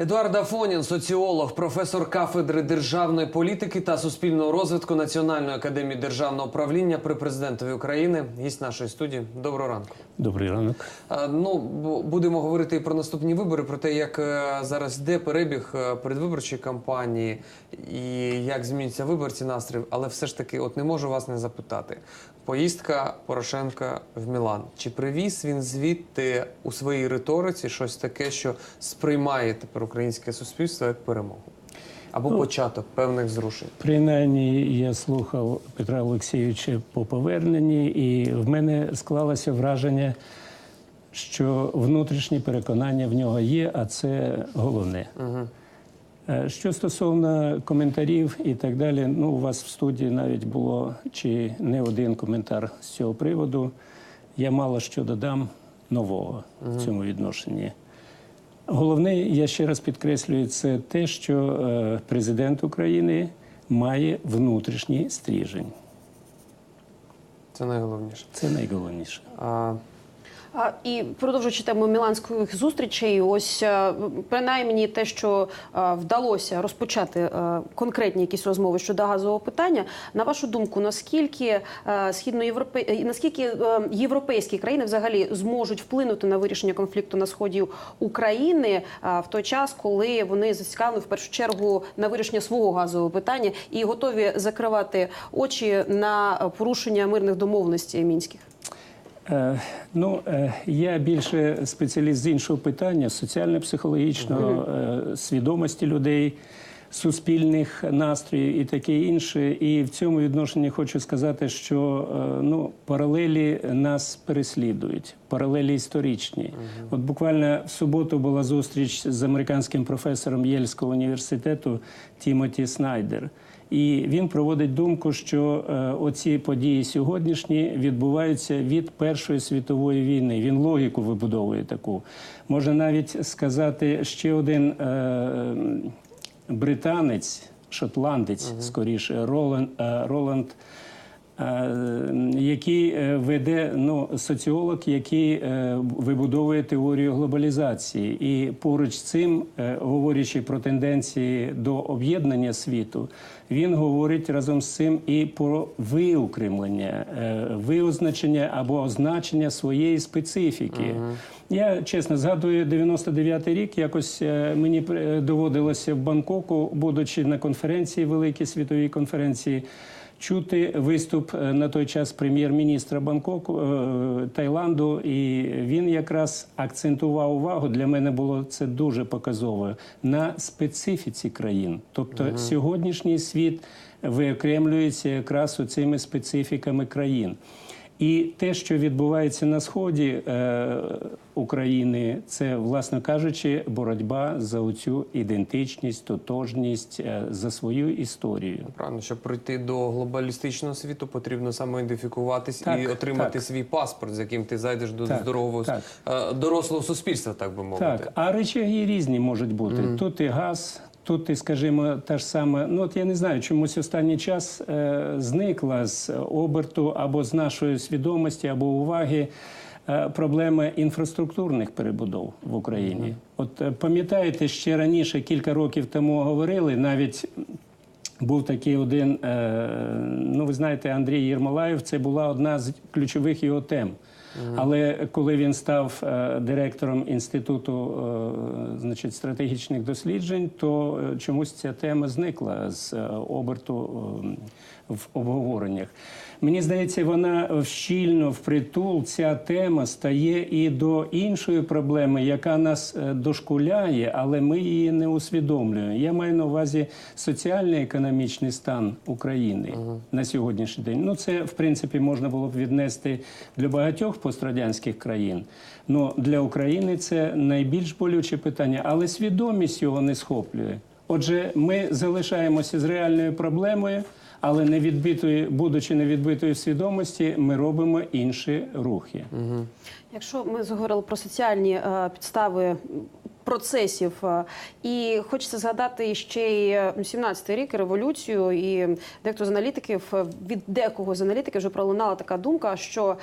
Едуард Афонін, соціолог, професор кафедри державної політики та суспільного розвитку Національної академії державного управління при президентові України. Гість нашої студії. Доброго ранку. Добрий ранок. Ну будемо говорити і про наступні вибори, про те, як е, зараз йде перебіг е, передвиборчої кампанії і як змінюються виборці настрій. Але все ж таки, от не можу вас не запитати. Поїздка Порошенка в Мілан. Чи привіз він звідти у своїй риториці щось таке, що сприймає тепер українське суспільство як перемогу? Або початок певних зрушень? Принаймні я слухав Петра Олексійовича по поверненні, і в мене склалося враження, що внутрішні переконання в нього є, а це головне. Е, Що стосовно коментарів і так далі, ну у вас в студії навіть було чи не один коментар з цього приводу. Я мало що додам нового в цьому відношенні. Головне, я ще раз підкреслюю, це те, що е, президент України має внутрішній стріжень. Це найголовніше. Це найголовніше. А, А, і продовжуючи тему міланських зустрічей, ось е, принаймні те, що е, вдалося розпочати е, конкретні якісь розмови щодо газового питання. На вашу думку, наскільки східноєвропе... наскільки європейські країни взагалі зможуть вплинути на вирішення конфлікту на сході України в той час, коли вони зацікавлені в першу чергу на вирішення свого газового питання і готові закривати очі на порушення мирних домовленостей мінських? Е, ну, е, я більше спеціаліст з іншого питання соціально-психологічного, е, свідомості людей, суспільних настроїв і таке інше. І в цьому відношенні хочу сказати, що ну, паралелі нас переслідують, паралелі історичні. От буквально в суботу була зустріч з американським професором Єльського університету Тімоті Снайдер. І він проводить думку, що е, оці події сьогоднішні відбуваються від Першої світової війни. Він логіку вибудовує таку. Можна навіть сказати ще один е, британець, шотландець, скоріше, Роланд, е, Роланд. Е, Який е, веде ну, соціолог, який е, вибудовує теорію глобалізації, і поруч з цим, говорячи про тенденції до об'єднання світу, він говорить разом з цим і про виокремлення, е, виозначення або означення своєї специфіки. Я чесно згадую 99-й рік. Якось мені доводилося в Бангкоку, будучи на конференції, великій світовій конференції. Чути виступ е, на той час прем'єр-міністра Бангкоку е, Таїланду, і він якраз акцентував увагу. Для мене було це дуже показово на специфіці країн. Тобто сьогоднішній світ виокремлюється якраз цими специфіками країн. І те, що відбувається на сході е, України, це, власно кажучи, боротьба за оцю ідентичність, тотожність, е, за свою історію. Правильно, щоб прийти до глобалістичного світу, потрібно самоідентифікуватись Так, і отримати так. свій паспорт, з яким ти зайдеш до Так, здорового так. е, дорослого суспільства, так би мовити. Так, а речаги різні можуть бути. Тут і газ, тут і, скажімо, та ж сама. Ну от я не знаю, чомусь останній час е, зникла з оберту або з нашої свідомості, або уваги. е, Проблема інфраструктурних перебудов в Україні. От е, пам'ятаєте, ще раніше, кілька років тому говорили, навіть був такий один, е, ну ви знаєте, Андрій Єрмолаєв, це була одна з ключових його тем. Але коли він став е, директором інституту е, значить, стратегічних досліджень, то е, чомусь ця тема зникла з оберту в обговореннях. Мені здається, вона щільно впритул ця тема стає і до іншої проблеми, яка нас дошкуляє, але ми її не усвідомлюємо. Я маю на увазі соціальний економічний стан України на сьогоднішній день. Ну це в принципі можна було б віднести для багатьох пострадянських країн. Ну для України це найбільш болюче питання, але свідомість його не схоплює. Отже, ми залишаємося з реальною проблемою. Але не відбитої, будучи невідбитої свідомості, ми робимо інші рухи. Якщо ми заговорили про соціальні е, підстави процесів. Е, І хочеться згадати ще й 17-й рік революцію. І дехто з аналітиків е, від декого з аналітиків вже пролунала така думка, що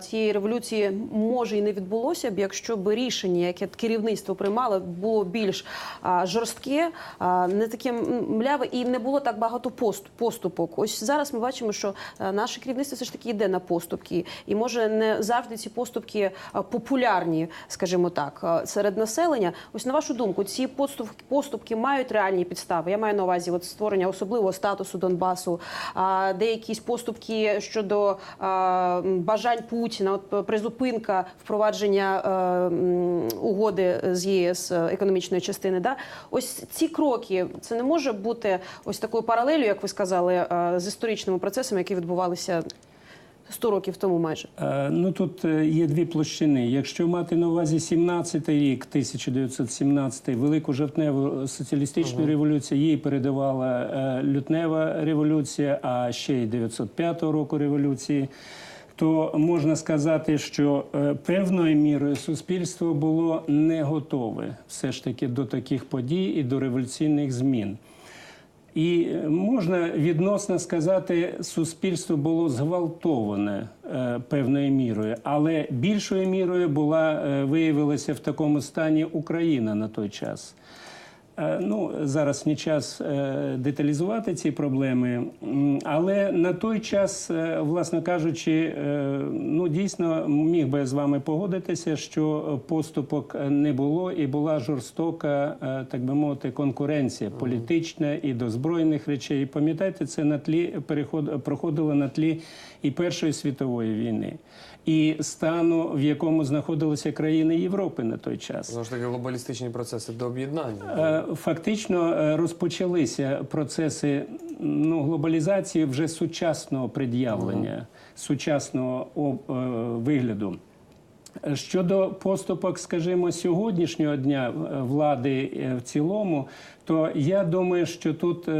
цієї революції може і не відбулося б, якщо б рішення, яке керівництво приймало, було більш жорстке, не таке мляве і не було так багато пост, поступок. Ось зараз ми бачимо, що е, наше керівництво все ж таки йде на поступки, і може не завжди ці поступки популярні, скажімо так, серед населення. Ось на вашу думку, ці поступки, поступки мають реальні підстави. Я маю на увазі от створення особливого статусу Донбасу, а, деякісь поступки щодо а, бажань Путіна, от призупинка впровадження е, м, угоди з ЄС е, економічної частини. Да? Ось ці кроки це не може бути ось такою паралелью, як ви сказали, е, з історичними процесами, які відбувалися 100 років тому майже. Е, Ну тут е, є дві площини. Якщо мати на увазі 17-й рік, 1917-й, велику жовтневу соціалістичну революцію, їй передавала е, лютнева революція, а ще й 905 року революції. То можна сказати, що е, певною мірою суспільство було не готове все ж таки до таких подій і до революційних змін. І е, можна відносно сказати, суспільство було зґвалтоване е, певною мірою, але більшою мірою була е, виявилася в такому стані Україна на той час. Е, Ну, зараз не час е, деталізувати ці проблеми, але на той час, е, власне кажучи, ну дійсно міг би з вами погодитися, що поступок не було і була жорстока, так би мовити, конкуренція політична і до збройних речей. Пам'ятаєте, це на тлі переход проходило на тлі і Першої світової війни, і стану, в якому знаходилися країни Європи на той час. Знову ж таки, глобалістичні процеси до об'єднання. Е, Фактично е, розпочалися процеси ну, глобалізації вже сучасного пред'явлення, сучасного об- е, вигляду. Щодо поступок, скажімо, сьогоднішнього дня е, влади е, в цілому, то я думаю, що тут е,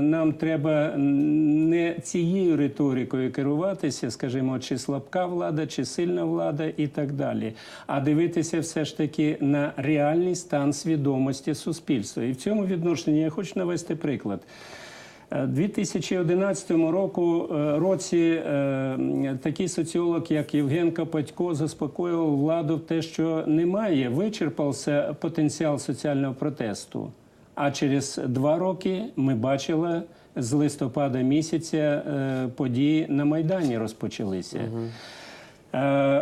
нам треба не цією риторикою керуватися, скажімо, чи слабка влада, чи сильна влада і так далі, а дивитися все ж таки на реальний стан свідомості суспільства. І в цьому відношенні я хочу навести приклад. У 2011 року, е, році е, такий соціолог, як Євген Копатько, заспокоював владу в те, що немає, вичерпався потенціал соціального протесту. А через два роки ми бачили з листопада місяця е, події на Майдані розпочалися. Е,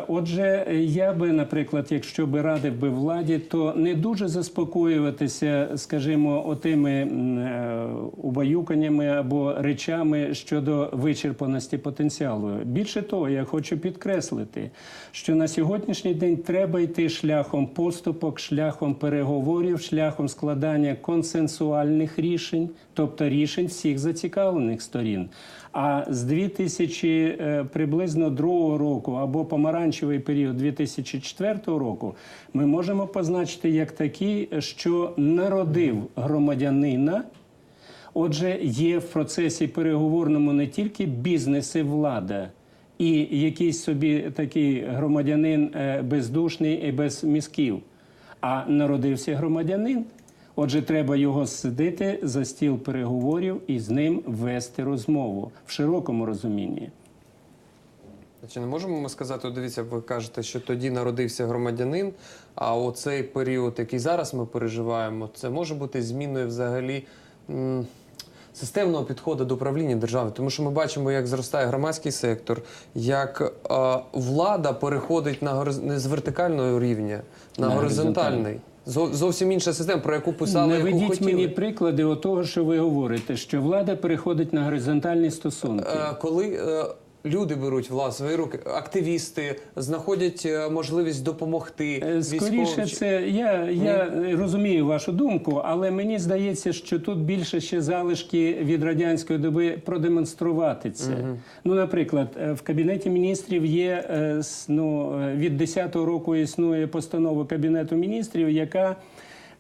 Отже, я би, наприклад, якщо би радив би владі, то не дуже заспокоюватися, скажімо, отими е, убаюканнями або речами щодо вичерпаності потенціалу. Більше того, я хочу підкреслити, що на сьогоднішній день треба йти шляхом поступок, шляхом переговорів, шляхом складання консенсуальних рішень, тобто рішень всіх зацікавлених сторін. А з 2000 е, приблизно другого року або помаранчевий період 2004 року ми можемо позначити як такий, що народив громадянина. Отже, є в процесі переговорному не тільки бізнес і влада, і якийсь собі такий громадянин е, бездушний і без мізків, а народився громадянин. Отже, треба його сидити за стіл переговорів і з ним вести розмову в широкому розумінні. Чи не можемо ми сказати, дивіться, ви кажете, що тоді народився громадянин, а оцей період, який зараз ми переживаємо, це може бути зміною взагалі м, системного підходу до управління держави. Тому що ми бачимо, як зростає громадський сектор, як е, влада переходить на не з вертикального рівня на, На горизонтальний. Зо- Зовсім інша система, про яку писали, Не яку ведіть хотіли. мені приклади того, що ви говорите, що влада переходить на горизонтальні стосунки. Е, коли е, люди беруть власне в свої руки, активісти знаходять е, можливість допомогти Е, Скоріше, це я, я розумію вашу думку, але мені здається, що тут більше ще залишки від радянської доби продемонструвати це. Ну, наприклад, е, в кабінеті міністрів є ну, від 10-го року існує постанова кабінету міністрів, яка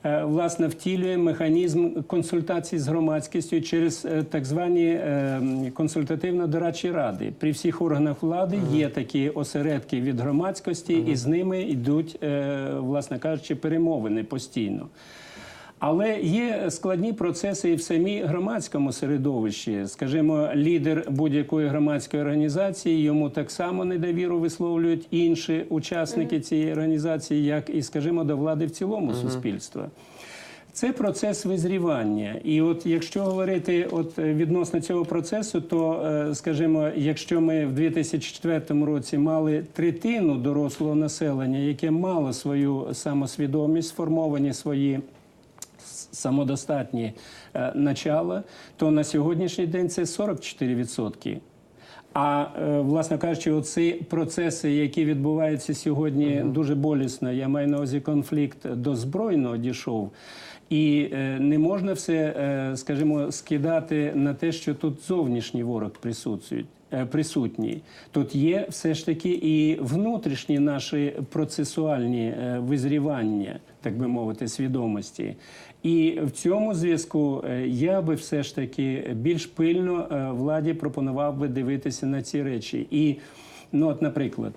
власне втілює механізм консультацій з громадськістю через е, так звані е, консультативно-дорадчі ради. При всіх органах влади є такі осередки від громадськості, і з ними йдуть, е, власне кажучи, перемовини постійно. Але є складні процеси і в самій громадському середовищі. Скажімо, лідер будь-якої громадської організації йому так само недовіру висловлюють інші учасники цієї організації, як і, скажімо, до влади в цілому суспільства. Це процес визрівання. І от якщо говорити от е, відносно цього процесу, то е, скажімо, якщо ми в 2004 році мали третину дорослого населення, яке мало свою самосвідомість, сформовані свої самодостатні е, начала, то на сьогоднішній день це 44%. А е, власне кажучи, оці процеси, які відбуваються сьогодні, дуже болісно. Я маю на увазі конфлікт до збройного дійшов. І е, не можна все, скажімо, скидати на те, що тут зовнішній ворог присутствує. Присутній тут є все ж таки і внутрішні наші процесуальні визрівання, так би мовити, свідомості. І в цьому зв'язку е, я би все ж таки більш пильно е, владі пропонував би дивитися на ці речі. І, ну, от, наприклад,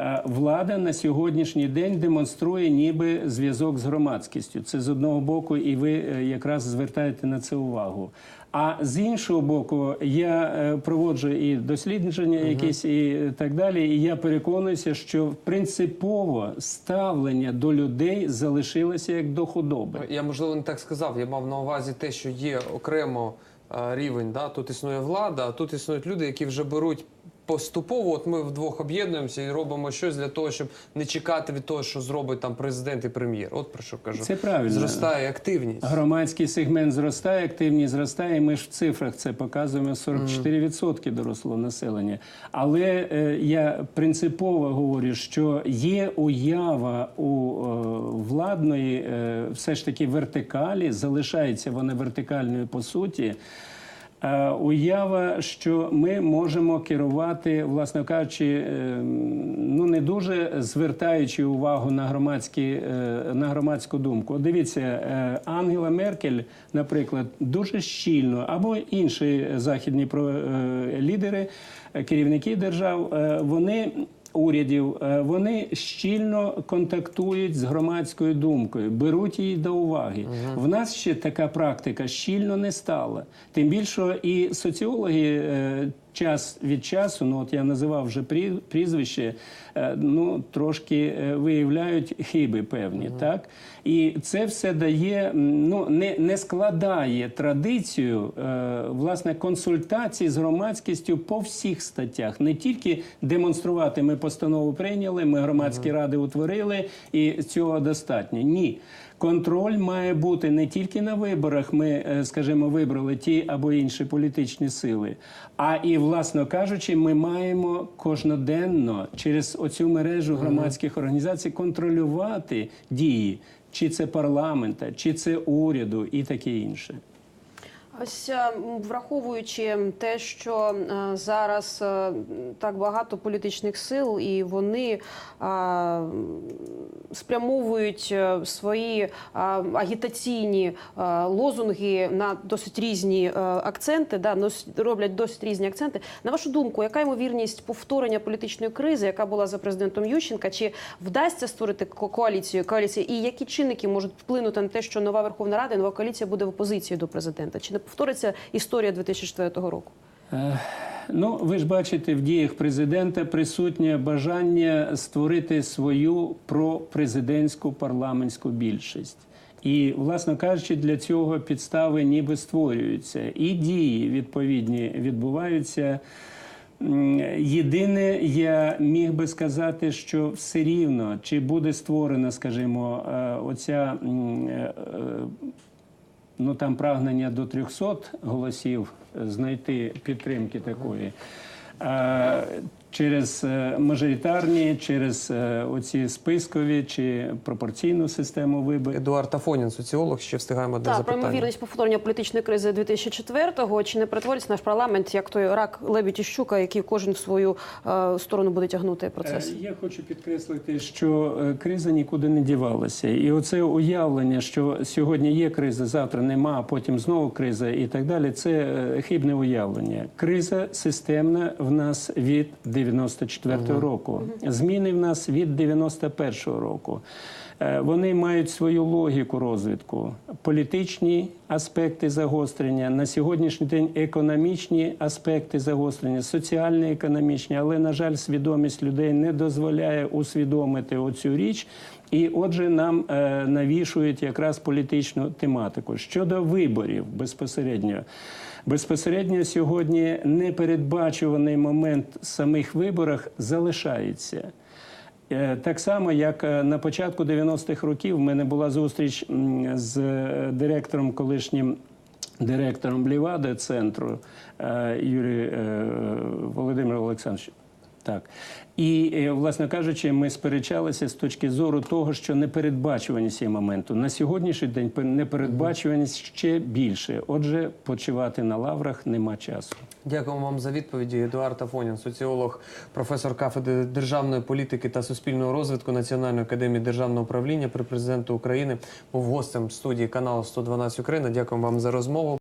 е, влада на сьогоднішній день демонструє ніби зв'язок з громадськістю. Це з одного боку, і ви якраз звертаєте на це увагу. А з іншого боку, я е, проводжу і дослідження якісь, і так далі. І я переконуюся, що принципово ставлення до людей залишилося як до худоби. Я можливо не так сказав. Я мав на увазі те, що є окремо е, рівень. Да? Тут існує влада, а тут існують люди, які вже беруть. Поступово, от ми вдвох об'єднуємося і робимо щось для того, щоб не чекати від того, що зробить там президент і прем'єр. От про що кажу. Це правильно. Зростає активність. Громадський сегмент зростає, активність зростає. і Ми ж в цифрах це показуємо 44% дорослого населення. Але е, я принципово говорю, що є уява у е, владної е, все ж таки вертикалі, залишається вона вертикальною по суті. Е, Уява, що ми можемо керувати, власне кажучи, е, ну не дуже звертаючи увагу на громадські е, на громадську думку. Дивіться, е, Ангела Меркель, наприклад, дуже щільно або інші західні лідери, керівники держав, вони урядів, е, вони щільно контактують з громадською думкою, беруть її до уваги. В нас ще така практика щільно не стала. Тим більше і соціологи е, час від часу, ну от я називав вже прі- прізвище, е, ну трошки е, виявляють хиби певні, так і це все дає, ну не, не складає традицію е, власне консультацій з громадськістю по всіх статтях, не тільки демонструвати. Ми постанову прийняли, ми громадські ради утворили, і цього достатньо. Ні. Контроль має бути не тільки на виборах. Ми, е, скажімо, вибрали ті або інші політичні сили, а і, власно кажучи, ми маємо кожноденно через оцю мережу громадських організацій контролювати дії, чи це парламента, чи це уряду, і таке інше. Ось е, враховуючи те, що е, зараз е, так багато політичних сил, і вони спрямовують свої агітаційні лозунги на досить різні акценти, да, роблять досить різні акценти. На вашу думку, яка ймовірність повторення політичної кризи, яка була за президентом Ющенка? Чи вдасться створити ко- коаліцію? коаліцію? І які чинники можуть вплинути на те, що нова Верховна Рада, нова коаліція буде в опозиції до президента? Чи не повториться історія 2004 року? Е, Ну, ви ж бачите, в діях президента присутнє бажання створити свою пропрезидентську парламентську більшість. І, власно кажучи, для цього підстави ніби створюються. І дії відповідні відбуваються. Єдине, я міг би сказати, що все рівно чи буде створена, скажімо, е, оця е, ну там прагнення до 300 голосів е, знайти підтримки такої. Через е, мажоритарні, через е, оці спискові чи пропорційну систему виборів. Едуард Афонін, соціолог, ще встигаємо одне Так, про ймовірність повторення політичної кризи 2004-го. Чи не перетвориться наш парламент як той рак лебідь і щука, який кожен в свою е, сторону буде тягнути процес? Я хочу підкреслити, що криза нікуди не дівалася, і оце уявлення, що сьогодні є криза, завтра нема, а потім знову криза і так далі. Це хибне уявлення. Криза системна в нас від 94-го року. Зміни в нас від 91-го року. Е, Вони мають свою логіку розвитку, політичні аспекти загострення, на сьогоднішній день економічні аспекти загострення, соціально-економічні, але, на жаль, свідомість людей не дозволяє усвідомити оцю річ. І отже, нам е, навішують якраз політичну тематику. Щодо виборів безпосередньо. Безпосередньо сьогодні непередбачуваний момент в самих виборах залишається. Е, Так само, як е, на початку 90-х років в мене була зустріч з е, директором колишнім. Директором Лівади центру Юрій Володимир Олександрович. Так. І, е, власне кажучи, ми сперечалися з точки зору того, що непередбачуваність є моменту. На сьогоднішній день пер- непередбачуваність ще більше. Отже, почивати на лаврах нема часу. Дякуємо вам за відповіді. Едуард Афонін, соціолог, професор кафедри державної політики та суспільного розвитку Національної академії державного управління при президенту України, був гостем студії каналу 112 Україна. Дякуємо вам за розмову.